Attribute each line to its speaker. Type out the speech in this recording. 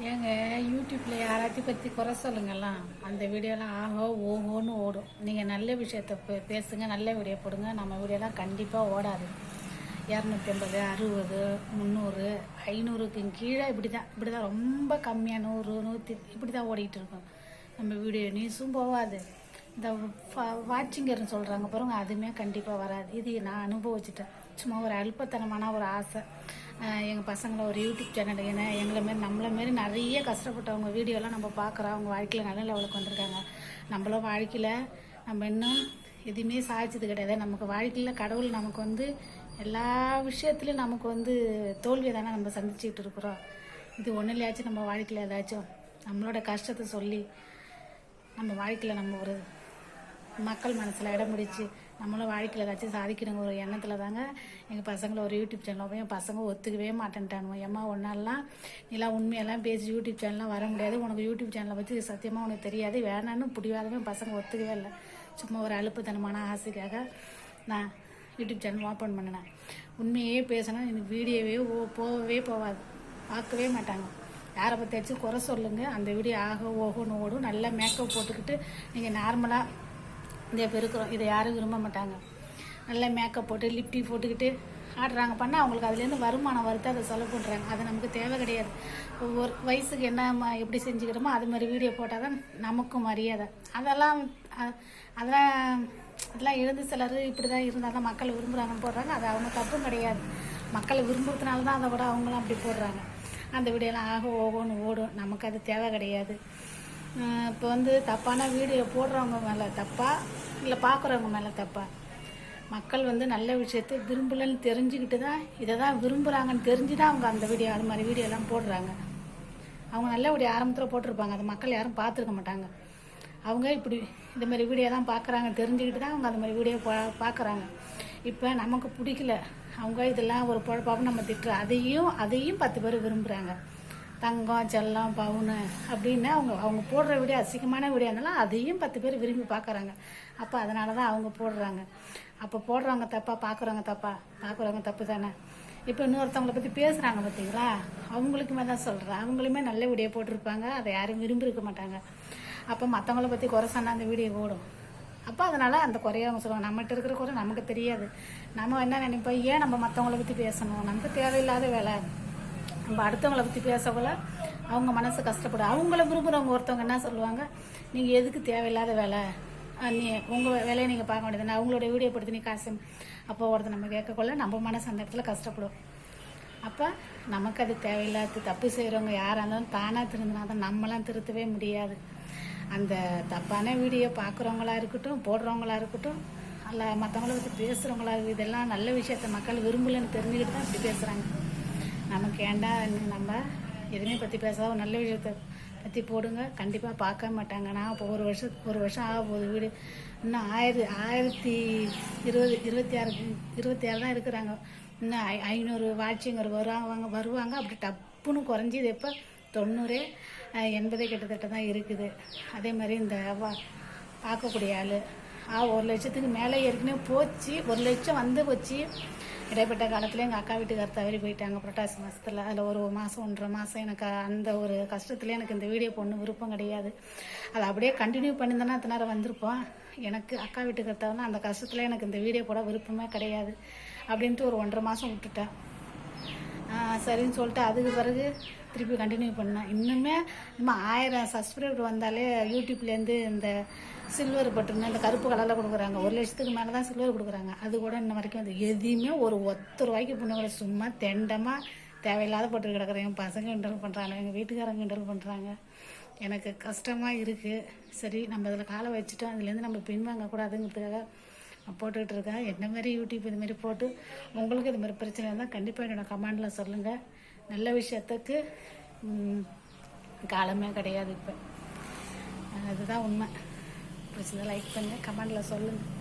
Speaker 1: ஏங்க யூடியூப்பில் யாராச்சும் பற்றி குறை சொல்லுங்கள்லாம் அந்த வீடியோலாம் ஆஹோ ஓஹோன்னு ஓடும். நீங்கள் நல்ல விஷயத்த பே- பேசுங்க நல்ல வீடியோ போடுங்க. நம்ம வீடியோலாம் கண்டிப்பாக ஓடாது. இரநூத்தி ஐம்பது அறுபது முந்நூறு ஐநூறுக்கு கீழே இப்படி தான் இப்படி தான் ரொம்ப கம்மியாக நூறு நூற்றி இப்படி தான் ஓடிட்டு இருக்கும். நம்ம வீடியோ நியூஸும் போகாது. இந்த வாட்சிங்கர்னு சொல்கிறாங்க பாருங்க அதுவுமே கண்டிப்பாக வராது. இது நான் அனுபவிச்சிட்டேன். சும்மா ஒரு அல்பத்தனமான ஒரு ஆசை. எங்கள் பசங்களை ஒரு யூடியூப் சேனல் ஏன்னா எங்களை மாரி நம்மளை மாரி நிறைய கஷ்டப்பட்டவங்க வீடியோலாம் நம்ம பார்க்குறோம். அவங்க வாழ்க்கையில் நல்ல லெவலுக்கு வந்திருக்காங்க. நம்மளும் வாழ்க்கையில் நம்ம இன்னும் எதுவுமே சாதிச்சது கிடையாது. நமக்கு வாழ்க்கையில் கடவுள் நமக்கு வந்து எல்லா விஷயத்துலையும் நமக்கு வந்து தோல்வியை தானே நம்ம சந்திச்சுக்கிட்டு இருக்கிறோம். இது ஒன்றும் இல்லையாச்சும் நம்ம வாழ்க்கையில் ஏதாச்சும் நம்மளோட கஷ்டத்தை சொல்லி நம்ம வாழ்க்கையில் நம்ம ஒரு மக்கள் மனசில் இடம் பிடிச்சி நம்மளும் வாழ்க்கையில் ஏதாச்சும் சாதிக்கணுங்க ஒரு எண்ணத்தில் தாங்க எங்கள் பசங்களை ஒரு யூடியூப் சேனல் போய் என் பசங்க ஒத்துக்கவே மாட்டேன்ட்டானுவோம் ஏம்மா ஒன்னாலாம் நீலாம் உண்மையெல்லாம் பேசி யூடியூப் சேனல்லாம் வர முடியாது. உனக்கு யூடியூப் சேனலை பற்றி சத்தியமாக உனக்கு தெரியாது. வேணான்னு பிடிவாதமே பசங்க ஒத்துக்கவே இல்லை. சும்மா ஒரு அலுப்புத்தனமான ஆசைக்காக நான் யூடியூப் சேனல் ஓப்பன் பண்ணினேன். உண்மையே பேசினா எனக்கு வீடியோவே ஓ- போகவே போகாது. பார்க்கவே மாட்டாங்க. யாரை பற்றியாச்சும் குறை சொல்லுங்கள் அந்த வீடியோ ஆக ஓகோன்னு ஓடும். நல்லா மேக்கப் போட்டுக்கிட்டு நீங்கள் நார்மலாக இந்த பெருக்கிறோம் இதை யாரும் விரும்ப மாட்டாங்க. நல்லா மேக்கப் போட்டு லிப்டி போட்டுக்கிட்டு ஆடுறாங்க. பண்ணால் அவங்களுக்கு அதுலேருந்து வருமானம் வருது. அதை செலவு பண்ணுறாங்க அது நமக்கு தேவை கிடையாது. ஒவ்வொரு வயசுக்கு என்ன எப்படி செஞ்சுக்கிறோமோ அது மாதிரி வீடியோ போட்டால் தான் நமக்கும் மரியாதை. அதெல்லாம் அதெல்லாம் அதெல்லாம் எழுந்து சிலர் இப்படி தான் இருந்தால் தான் மக்கள் விரும்புகிறாங்கன்னு போடுறாங்க. அது அவங்க தப்பும் கிடையாது. மக்களை விரும்புறதுனால தான் அதை விட அவங்களாம் அப்படி போடுறாங்க. அந்த வீடியோலாம் ஆக ஓகோன்னு ஓடும். நமக்கு அது தேவை கிடையாது. இப்போ வந்து தப்பான வீடியோ போடுறவங்க மேலே தப்பா? இல்லை பார்க்குறவங்க மேலே தப்பா? மக்கள் வந்து நல்ல விஷயத்தை விரும்பலன்னு தெரிஞ்சுக்கிட்டு தான் இதை தான் விரும்புகிறாங்கன்னு தெரிஞ்சு தான் அவங்க அந்த வீடியோ அது மாதிரி வீடியோலாம் போடுறாங்க. அவங்க நல்ல வீடியோ ஆரம்பத்தில் போட்டிருப்பாங்க. அது மக்கள் யாரும் பார்த்துருக்க மாட்டாங்க. அவங்க இப்படி இந்த மாதிரி வீடியோ தான் பார்க்குறாங்க தெரிஞ்சுக்கிட்டு தான் அவங்க அந்த மாதிரி வீடியோ பா பார்க்குறாங்க இப்போ நமக்கு பிடிக்கல. அவங்க இதெல்லாம் ஒரு பொழப்பாகவும் நம்ம திட்டுறோம் அதையும் அதையும் பத்து பேர் விரும்புகிறாங்க தங்கம் செல்லம் பவுனு அப்படின்னு அவங்க அவங்க போடுற வீடியோ அசிங்கமான வீடியோ இருந்தாலும் அதையும் பத்து பேர் விரும்பி பார்க்குறாங்க. அப்போ அதனால தான் அவங்க போடுறாங்க. அப்போ போடுறவங்க தப்பா பார்க்குறவங்க தப்பா? பார்க்குறவங்க தப்பு தானே? இப்போ இன்னொருத்தவங்களை பற்றி பேசுகிறாங்க பார்த்தீங்களா அவங்களுக்குமே தான் சொல்கிறேன் அவங்களுமே நல்ல வீடியோ போட்டிருப்பாங்க. அதை யாரும் விரும்பியிருக்க மாட்டாங்க. அப்போ மற்றவங்கள பற்றி குறை சொன்னால் அந்த வீடியோ ஓடும். அப்போ அதனால் அந்த குறைய அவங்க சொல்லுவாங்க. நம்மகிட்ட இருக்கிற குறை நமக்கு தெரியாது. நம்ம என்ன நினைப்போம்? ஏன் நம்ம மற்றவங்கள பற்றி பேசணும்? நமக்கு தேவையில்லாத வேலை. நம்ம அடுத்தவங்களை பற்றி பேசக்குள்ள அவங்க மனசு கஷ்டப்படும். அவங்கள விரும்புகிறவங்க ஒருத்தவங்க என்ன சொல்லுவாங்க? நீங்கள் எதுக்கு தேவையில்லாத வேலை? நீ உங்கள் வேலையை நீங்கள் பார்க்க வேண்டியது அவங்களோட வீடியோ படுத்து நீ காசு அப்போ ஒருத்தர் நம்ம கேட்கக்குள்ள நம்ம மனசு அந்த இடத்துல கஷ்டப்படும். அப்போ நமக்கு அது தேவையில்லாத தப்பு செய்கிறவங்க யாராக இருந்தாலும் தானாக திருந்தினா தான் நம்மளாம் திருத்தவே முடியாது. அந்த தப்பான வீடியோ பார்க்குறவங்களா இருக்கட்டும் போடுறவங்களா இருக்கட்டும் அல்ல மற்றவங்கள பற்றி பேசுகிறவங்களா இருக்கட்டும் இதெல்லாம் நல்ல விஷயத்த மக்கள் விரும்பலன்னு தெரிஞ்சுக்கிட்டு தான் இப்படி பேசுகிறாங்க நமக்கு ஏண்டா நம்ம எதுவுமே பற்றி பேசாத நல்ல விஷயத்தை பற்றி போடுங்க. கண்டிப்பாக பார்க்க மாட்டாங்க. நான் இப்போ ஒரு வருஷம் ஒரு வருஷம் ஆக போகுது வீடு. இன்னும் ஆயிரத்தி ஆயிரத்தி இருபது இருபத்தி ஆறு இருபத்தி ஆறு தான் இருக்கிறாங்க. இன்னும் ஐ ஐநூறு வாட்சிங்கர் வருவாங்க வருவாங்க. அப்படி டப்புன்னு குறைஞ்சிது எப்போ? தொண்ணூறு எண்பது எண்பதே கிட்டத்தட்ட தான் இருக்குது. அதே மாதிரி இந்த வா- பார்க்கக்கூடிய ஆள். ஒரு லட்சத்துக்கு மேலே ஏற்கனவே போச்சு. ஒரு லட்சம் வந்து போச்சு. இடைப்பட்ட காலத்தில் எங்கள் அக்கா வீட்டுக்கார தவறி போயிட்டாங்க. புரட்டாசி மாதத்தில் அதில் ஒரு மாதம் ஒன்றரை மாதம் எனக்கு அந்த ஒரு கஷ்டத்தில் எனக்கு இந்த வீடியோ பொண்ணு விருப்பம் கிடையாது. அதை அப்படியே கண்டினியூ பண்ணியிருந்தேன்னா அத்தனை நேரம் வந்திருப்போம். எனக்கு அக்கா வீட்டுக்கார தவிர அந்த கஷ்டத்தில் எனக்கு இந்த வீடியோ போட விருப்பமே கிடையாது அப்படின்ட்டு ஒரு ஒன்றரை மாதம் விட்டுட்டேன். சரின்னு சொல்லிட்டு அதுக்கு பிறகு திருப்பி கண்டினியூ பண்ணேன் இன்னுமே நம்ம ஆயிரம் சப்ஸ்கிரைபர் வந்தாலே யூடியூப்லேருந்து இந்த சில்வர் பட்டுன்னு இந்த கருப்பு கலரில் கொடுக்குறாங்க. ஒரு லட்சத்துக்கு மேலே தான் சில்வர் கொடுக்குறாங்க. அது கூட இன்ன வரைக்கும் வந்து எதையுமே ஒரு ஒத்த ரூபாய்க்கு பொண்ணு கூட சும்மா தெண்டமாக தேவையில்லாத போட்டு கிடக்குறேன். என் பசங்க கிண்டல் பண்ணுறாங்க எங்கள் வீட்டுக்காரங்க கிண்டல் பண்ணுறாங்க எனக்கு கஷ்டமாக இருக்குது சரி நம்ம இதில் காலை வச்சுட்டோம். அதுலேருந்து நம்ம பின்வாங்கக்கூடாதுங்கிறதுக்காக நான் போட்டுக்கிட்டு இருக்கேன். என்ன மாதிரி யூடியூப் இதுமாரி போட்டு உங்களுக்கு இது மாதிரி பிரச்சனை இருந்தால் கண்டிப்பாக என்னோடய கமெண்டில் சொல்லுங்கள் நல்ல விஷயத்துக்கு காலமே கிடையாது இப்போ. அதுதான் உண்மை. பிடிச்சதை லைக் பண்ணுங்கள் கமெண்டில் சொல்லுங்கள்